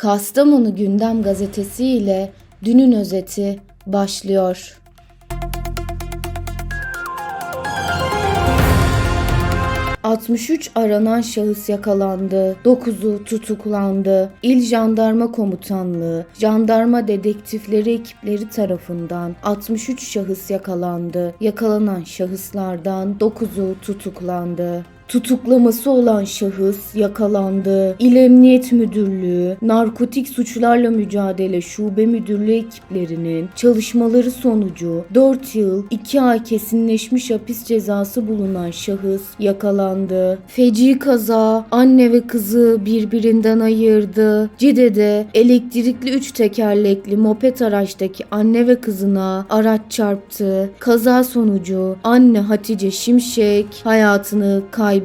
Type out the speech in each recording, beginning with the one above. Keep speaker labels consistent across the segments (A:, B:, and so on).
A: Kastamonu Gündem Gazetesi ile dünün özeti başlıyor. ...63 aranan şahıs yakalandı, 9'u tutuklandı. İl Jandarma Komutanlığı, jandarma dedektifleri ekipleri tarafından 63 şahıs yakalandı. Yakalanan şahıslardan 9'u tutuklandı. Tutuklaması olan şahıs yakalandı. İl Emniyet Müdürlüğü, Narkotik Suçlarla Mücadele Şube Müdürlüğü ekiplerinin çalışmaları sonucu 4 yıl 2 ay kesinleşmiş hapis cezası bulunan şahıs yakalandı. Feci kaza anne ve kızı birbirinden ayırdı. Cide'de elektrikli 3 tekerlekli moped araçtaki anne ve kızına araç çarptı. Kaza sonucu anne Hatice Şimşek hayatını kaybetti.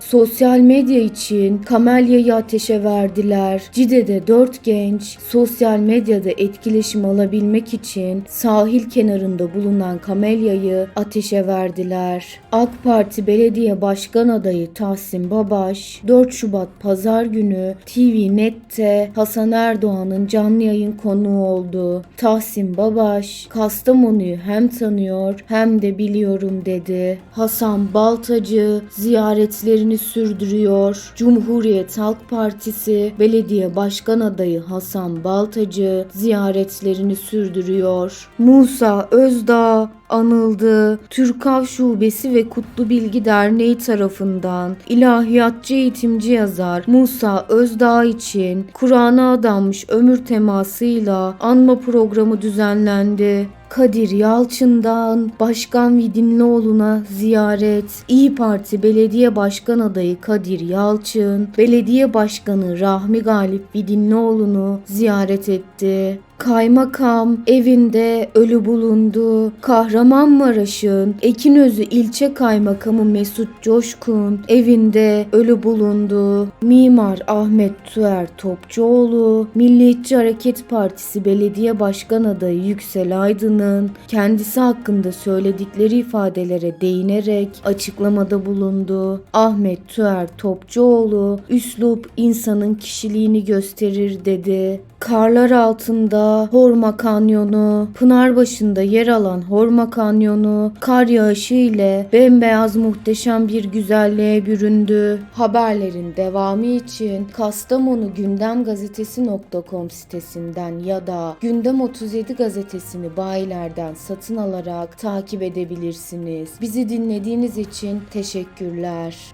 A: Sosyal medya için kamelyayı ateşe verdiler. Cide'de 4 genç sosyal medyada etkileşim alabilmek için sahil kenarında bulunan kamelyayı ateşe verdiler. AK Parti Belediye Başkan Adayı Tahsin Babaş 4 Şubat Pazar günü TV Net'te Hasan Erdoğan'ın canlı yayın konuğu oldu. Tahsin Babaş Kastamonu'yu hem tanıyor hem de biliyorum dedi. Hasan Baltacı ziyaretlerini sürdürüyor. Cumhuriyet Halk Partisi Belediye Başkan Adayı Hasan Baltacı ziyaretlerini sürdürüyor. Musa Özdağ anıldı. Türkav Şubesi ve Kutlu Bilgi Derneği tarafından ilahiyatçı eğitimci yazar Musa Özdağ için Kur'an'a adanmış ömür temasıyla anma programı düzenlendi. Kadir Yalçın'dan Başkan Vidinlioğlu'na ziyaret. İyi Parti Belediye Başkan Adayı Kadir Yalçın, Belediye Başkanı Rahmi Galip Vidinlioğlu'nu ziyaret etti. Kaymakam evinde ölü bulundu. Kahramanmaraş'ın Ekinözü ilçe kaymakamı Mesut Coşkun evinde ölü bulundu. Mimar Ahmet Tuer Topçuoğlu, Milliyetçi Hareket Partisi Belediye Başkan adayı Yüksel Aydın'ın kendisi hakkında söyledikleri ifadelere değinerek açıklamada bulundu. Ahmet Tuer Topçuoğlu, üslup insanın kişiliğini gösterir dedi. Karlar altında Horma Kanyonu, Pınarbaşı'nda yer alan Horma Kanyonu, kar yağışı ile bembeyaz muhteşem bir güzelliğe büründü. Haberlerin devamı için Kastamonu Gündem Gazetesi.com sitesinden ya da Gündem 37 gazetesini bayilerden satın alarak takip edebilirsiniz. Bizi dinlediğiniz için teşekkürler.